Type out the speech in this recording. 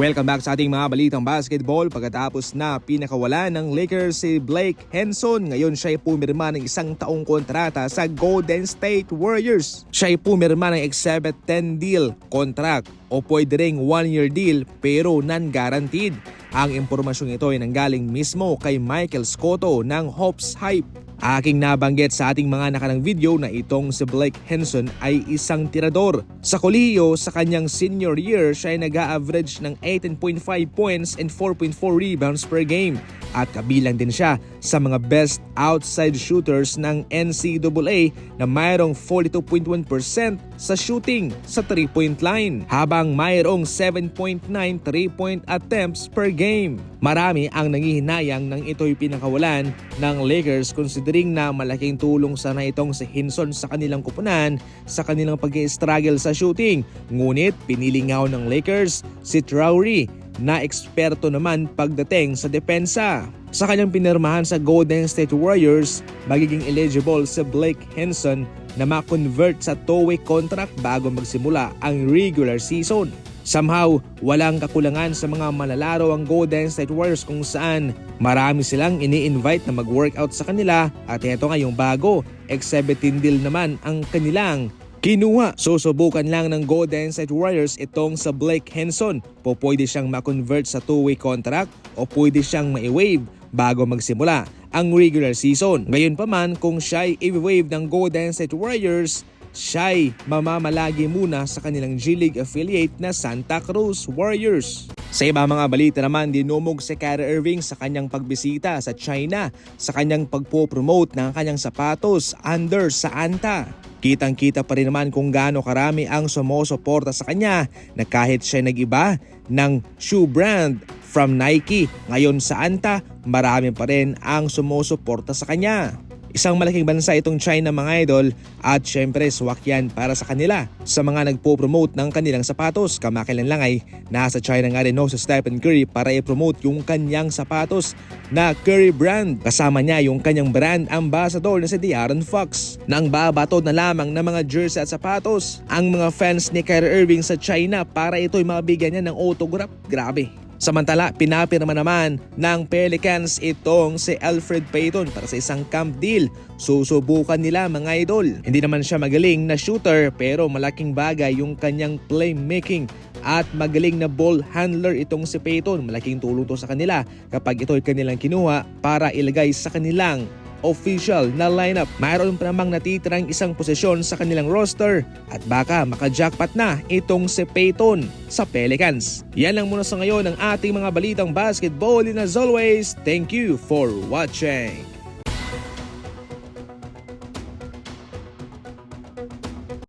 Welcome back sa ating mga balitang basketball pagkatapos na pinakawala ng Lakers si Blake Henson. Ngayon siya ay pumirma ng isang taong kontrata sa Golden State Warriors. Siya ay pumirma ng exhibit 10 deal contract o pwede ring 1 year deal pero non-guaranteed. Ang impormasyong ito ay nanggaling mismo kay Michael Scotto ng Hops Hype. Aking nabanggit sa ating mga nakanang video na itong si Blake Henson ay isang tirador. Sa kolehiyo, sa kanyang senior year, siya ay nag-average ng 18.5 points and 4.4 rebounds per game. At kabilang din siya sa mga best outside shooters ng NCAA na mayroong 42.1% sa shooting sa 3-point line habang mayroong 7.9 3-point attempts per game. Marami ang nangihinayang nang ito'y pinakawalan ng Lakers considering na malaking tulong sana itong si Hinson sa kanilang kupunan sa kanilang pag struggle sa shooting. Ngunit pinili nga ng Lakers si Traore na eksperto naman pagdating sa depensa. Sa kanyang pinirmahan sa Golden State Warriors, magiging eligible si Blake Henson na ma-convert sa two-way contract bago magsimula ang regular season. Somehow, walang kakulangan sa mga malalaro ang Golden State Warriors kung saan marami silang ini-invite na mag-workout sa kanila at ito nga yung bago, exhibiting deal naman ang kanilang Kinuha, susubukan lang ng Golden State Warriors itong sa Blake Henson. Po pwede siyang ma-convert sa two-way contract o pwede siyang ma-waive bago magsimula ang regular season. Ngayon pa man kung siya'y i-waive ng Golden State Warriors, siya'y mamamalagi muna sa kanilang G-League affiliate na Santa Cruz Warriors. Sa iba mga balita naman, dinumog si Kyrie Irving sa kanyang pagbisita sa China sa kanyang pagpo-promote ng kanyang sapatos under sa Anta. Kitang-kita pa rin naman kung gaano karami ang sumusuporta sa kanya na kahit siya nag-iba ng shoe brand from Nike. Ngayon sa Anta, marami pa rin ang sumusuporta sa kanya. Isang malaking bansa itong China mga idol at syempre swak yan para sa kanila. Sa mga nagpo-promote ng kanilang sapatos, kamakailan lang ay nasa China nga rin no, sa Stephen Curry para i-promote yung kanyang sapatos na Curry brand. Kasama niya yung kanyang brand ambassador na si De'Aaron Fox. Nang babatod na lamang ng mga jersey at sapatos ang mga fans ni Kyrie Irving sa China para ito'y mabigyan niya ng autograph. Grabe. Samantala, pinapirma naman ng Pelicans itong si Alfred Payton para sa isang camp deal. Susubukan nila mga idol. Hindi naman siya magaling na shooter pero malaking bagay yung kanyang playmaking at magaling na ball handler itong si Payton. Malaking tulong to sa kanila kapag ito'y kanilang kinuha para ilagay sa kanilang official na lineup. Mayroon pa namang natitirang isang posisyon sa kanilang roster at baka maka-jackpot na itong si Peyton sa Pelicans. Yan lang muna sa ngayon ang ating mga balitang basketball and as always, thank you for watching.